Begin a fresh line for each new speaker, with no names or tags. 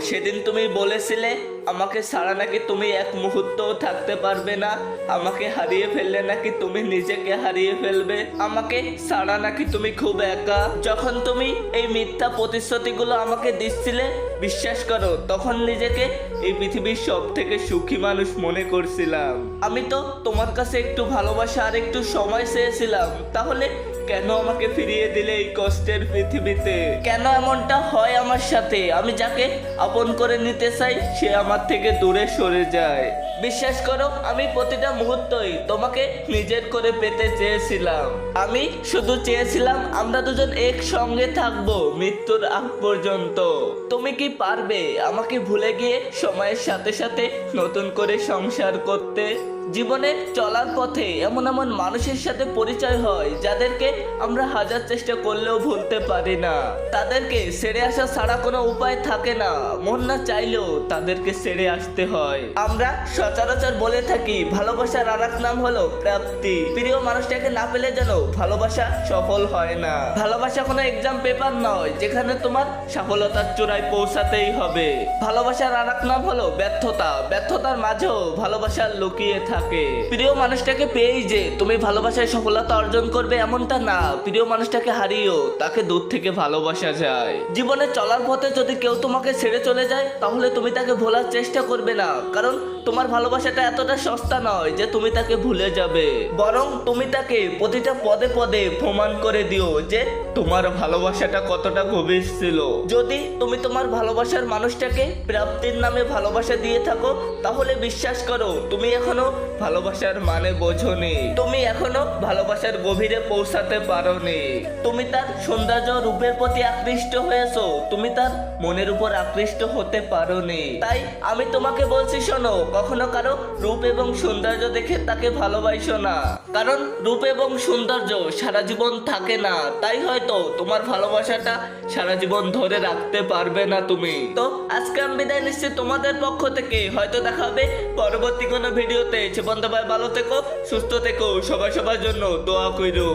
সেদিন তুমি বলেছিলে আমাকে ছাড়া নাকি তুমি এক মুহূর্তও থাকতে পারবে না। আমাকে হারিয়ে ফেললে নাকি তুমি নিজেকে হারিয়ে ফেলবে। আমাকে ছাড়া নাকি তুমি খুব একা। যখন তুমি এই মিথ্যা প্রতিশ্রুতিগুলো আমাকে দিচ্ছিলে, বিশ্বাস করো, তখন নিজেকে এই পৃথিবীর সব থেকে সুখী মানুষ মনে করছিলাম। আমি তো তোমার কাছে একটু ভালোবাসা আর একটু সময় চেয়েছিলাম। তাহলে কেন আমাকে ফিরিয়ে দিলে এই কষ্টের পৃথিবীতে? কেন এমনটা হয় আমার সাথে? আমি যাকে আপন করে নিতে চাই, সে আমার থেকে দূরে সরে যায়। বিশ্বাস করো, আমি প্রতিটা মুহূর্তই তোমাকে নিজের করে পেতে চেয়েছিলাম। আমি শুধু চেয়েছিলাম আমরা দুজন একসঙ্গে থাকব মৃত্যুর আগ পর্যন্ত। তুমি কি পারবে আমাকে ভুলে গিয়ে সময়ের সাথে সাথে নতুন করে সংসার করতে? জীবনে চলার পথে এমন এমন মানুষের সাথে পরিচয় হয়, যাদেরকে আমরা হাজার চেষ্টা করলেও ভুলতে পারি না। তাদেরকে ছেড়ে আসা ছাড়া কোনো উপায় থাকে না। মন না চাইলেও তাদেরকে ছেড়ে আসতে হয়। আমরা সচরাচর বলে থাকি, ভালোবাসার আর এক নাম হলো প্রাপ্তি। প্রিয় মানুষটাকে না পেলে যেন ভালোবাসা সফল হয় না। ভালোবাসা কোনো এক্সাম পেপার নয়, যেখানে তোমার সফলতার চূড়ায় পৌঁছাতেই হবে। ভালোবাসার আর এক নাম হলো ব্যর্থতা। ব্যর্থতার মাঝেও ভালোবাসা লুকিয়ে থাকে। প্রিয় মানুষটাকে পেয়েই যে তুমি ভালোবাসায় সফলতা অর্জন করবে এমনটা না। প্রিয় মানুষটাকে হারিয়েও তাকে দূর থেকে ভালোবাসা যায়। জীবনে চলার পথে যদি কেউ তোমাকে ছেড়ে চলে যায়, তাহলে তুমি তাকে ভোলার চেষ্টা করবে না। কারণ তোমার ভালোবাসাটা এতটা সস্তা নয় যে তুমি তাকে ভুলে যাবে। বরং তুমি তাকে প্রতিটা পদে পদে প্রমাণ করে দিও যে তোমার ভালোবাসাটা কতটা গভীর ছিল। যদি তুমি তোমার ভালোবাসার মানুষটাকে প্রাপ্তির নামে ভালোবাসা দিয়ে থাকো, তাহলে বিশ্বাস করো, তুমি এখনও ভালোবাসার মানে বোঝোনি। তুমি এখনও ভালোবাসার গভীরে পৌঁছাতে পারোনি। তুমি তার সৌন্দর্য রূপের প্রতি আকৃষ্ট হয়েছো। তুমি তার মনের উপর আকৃষ্ট হতে পারোনি। তাই আমি তোমাকে বলছি, শোনো, কখনো কারও রূপ এবং সৌন্দর্য দেখে তাকে ভালোবাসো না। কারণ রূপ এবং সৌন্দর্য সারা জীবন থাকে না। তাই হয়তো তোমার ভালোবাসাটা সারা জীবন ধরে রাখতে পারবে না তুমি। তো আজকে আমি বিদায় নিচ্ছি তোমাদের পক্ষ থেকে। হয়তো দেখা হবে পরবর্তী কোনো ভিডিওতে। সে বন্ধ ভাই ভালো থেকো সুস্থ থেকো সবাই সবার জন্য দোয়া কইরো।